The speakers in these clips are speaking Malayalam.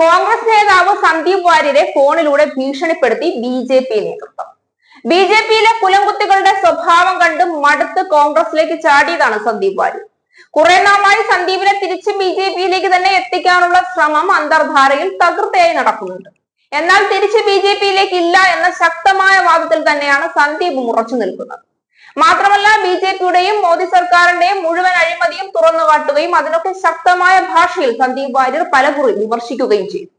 കോൺഗ്രസ് നേതാവ് സന്ദീപ് വാര്യരെ ഫോണിലൂടെ ഭീഷണിപ്പെടുത്തി ബി ജെ പി നേതൃത്വം. ബി ജെ പിയിലെ കുലംകുത്തികളുടെ സ്വഭാവം കണ്ട് മടുത്ത് കോൺഗ്രസിലേക്ക് ചാടിയതാണ് സന്ദീപ് വാര്യർ. കുറെ നാളായി സന്ദീപിനെ തിരിച്ച് ബി ജെ പിയിലേക്ക് തന്നെ എത്തിക്കാനുള്ള ശ്രമം അന്തർധാരയിൽ തകൃതയായി നടക്കുന്നുണ്ട്. എന്നാൽ തിരിച്ച് ബി ജെ പിയിലേക്ക് ഇല്ല എന്ന ശക്തമായ വാദത്തിൽ തന്നെയാണ് സന്ദീപ് ഉറച്ചു നിൽക്കുന്നത്. മാത്രമല്ല ബി ജെ പിയുടെയും മോദി സർക്കാരിന്റെയും മുഴുവൻ അഴിമതിയും തുറന്നു കാട്ടുകയും അതിനൊക്കെ ശക്തമായ ഭാഷയിൽ സന്ദീപ് വാര്യർ പലകുറി വിമർശിക്കുകയും ചെയ്തു.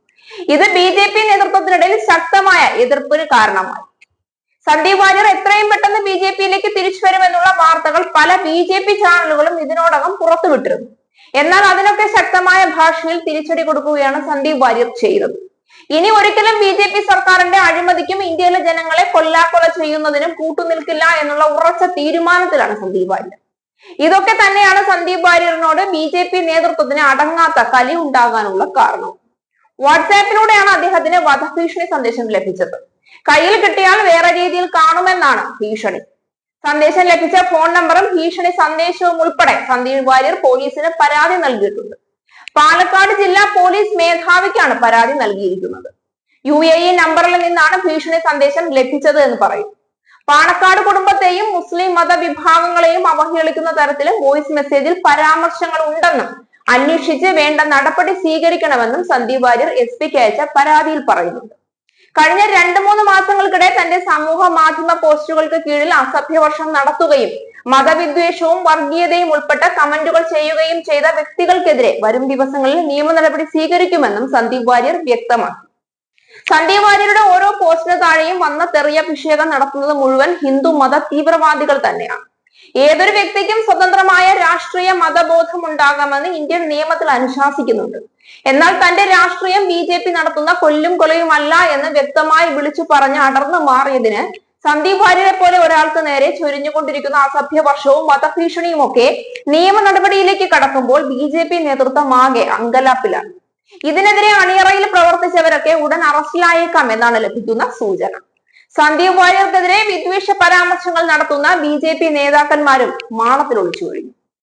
ഇത് ബി ജെ പി നേതൃത്വത്തിനിടയിൽ ശക്തമായ എതിർപ്പിന് കാരണമായി. സന്ദീപ് വാര്യർ എത്രയും പെട്ടെന്ന് ബി ജെ പിയിലേക്ക് തിരിച്ചു വരുമെന്നുള്ള വാർത്തകൾ പല ബി ജെ പി ചാനലുകളും ഇതിനോടകം പുറത്തുവിട്ടിരുന്നു. എന്നാൽ അതിനൊക്കെ ശക്തമായ ഭാഷയിൽ തിരിച്ചടി കൊടുക്കുകയാണ് സന്ദീപ് വാര്യർ ചെയ്തത്. ഇനി ഒരിക്കലും ബി ജെ പി സർക്കാരിന്റെ അഴിമതിക്കും ഇന്ത്യയിലെ ജനങ്ങളെ കൊല്ലാക്കൊല ചെയ്യുന്നതിനും കൂട്ടുനിൽക്കില്ല എന്നുള്ള ഉറച്ച തീരുമാനത്തിലാണ് സന്ദീപ് വാര്യർ. ഇതൊക്കെ തന്നെയാണ് സന്ദീപ് വാര്യറിനോട് ബി ജെ പി നേതൃത്വത്തിന് അടങ്ങാത്ത കലി ഉണ്ടാകാനുള്ള കാരണം. വാട്സാപ്പിലൂടെയാണ് അദ്ദേഹത്തിന് വധഭീഷണി സന്ദേശം ലഭിച്ചത്. കയ്യിൽ കിട്ടിയാൽ വേറെ രീതിയിൽ കാണുമെന്നാണ് ഭീഷണി. സന്ദേശം ലഭിച്ച ഫോൺ നമ്പറും ഭീഷണി സന്ദേശവും ഉൾപ്പെടെ സന്ദീപ് വാര്യർ പോലീസിന് പരാതി നൽകിയിട്ടുണ്ട്. പാലക്കാട് ജില്ലാ പോലീസ് മേധാവിക്കാണ് പരാതി നൽകിയിരിക്കുന്നത്. യു എ ഇ നമ്പറിൽ നിന്നാണ് ഭീഷണി സന്ദേശം ലഭിച്ചത് എന്ന് പറയും. പാണക്കാട് കുടുംബത്തെയും മുസ്ലിം മത വിഭാഗങ്ങളെയും അവഹേളിക്കുന്ന തരത്തിൽ വോയിസ് മെസ്സേജിൽ പരാമർശങ്ങൾ ഉണ്ടെന്നും അന്വേഷിച്ച് വേണ്ട നടപടി സ്വീകരിക്കണമെന്നും സന്ദീപ് വാര്യർ എസ് പിക്ക് അയച്ച പരാതിയിൽ പറയുന്നുണ്ട്. കഴിഞ്ഞ രണ്ടു മൂന്ന് മാസങ്ങൾക്കിടെ തന്റെ സമൂഹ മാധ്യമ പോസ്റ്റുകൾക്ക് കീഴിൽ അസഭ്യവർഷം നടത്തുകയും മതവിദ്വേഷവും വർഗീയതയും ഉൾപ്പെട്ട കമന്റുകൾ ചെയ്യുകയും ചെയ്ത വ്യക്തികൾക്കെതിരെ വരും ദിവസങ്ങളിൽ നിയമ നടപടി സ്വീകരിക്കുമെന്നും സന്ദീപ് വാര്യർ വ്യക്തമാക്കി. സന്ദീപ് വാര്യരുടെ ഓരോ പോസ്റ്റിന് താഴെയും വന്ന തെറിയഭിഷേകം നടത്തുന്നത് മുഴുവൻ ഹിന്ദു മത തീവ്രവാദികൾ തന്നെയാണ്. ഏതൊരു വ്യക്തിക്കും സ്വതന്ത്രമായ രാഷ്ട്രീയ മതബോധം ഉണ്ടാകാമെന്ന് ഇന്ത്യൻ നിയമത്തിൽ അനുശാസിക്കുന്നുണ്ട്. എന്നാൽ തന്റെ രാഷ്ട്രീയം ബി ജെ പി നടത്തുന്ന കൊല്ലും കൊലയുമല്ല എന്ന് വ്യക്തമായി വിളിച്ചു പറഞ്ഞ് അടർന്നു മാറിയതിന് സന്ദീപ് വാര്യരെ പോലെ ഒരാൾക്ക് നേരെ ചൊരിഞ്ഞുകൊണ്ടിരിക്കുന്ന അസഭ്യവർഷവും വധഭീഷണിയും ഒക്കെ നിയമ നടപടിയിലേക്ക് കടക്കുമ്പോൾ ബി ജെ പി നേതൃത്വം ആകെ അങ്കലാപ്പിലാണ്. ഇതിനെതിരെ അണിയറയിൽ പ്രവർത്തിച്ചവരൊക്കെ ഉടൻ അറസ്റ്റിലായേക്കാം എന്നാണ് ലഭിക്കുന്ന സൂചന. സന്ദീപ് വാര്യർക്കെതിരെ വിദ്വേഷ പരാമർശങ്ങൾ നടത്തുന്ന ബി ജെ പി നേതാക്കന്മാരും മാളത്തിൽ ഒളിച്ചു കഴിഞ്ഞു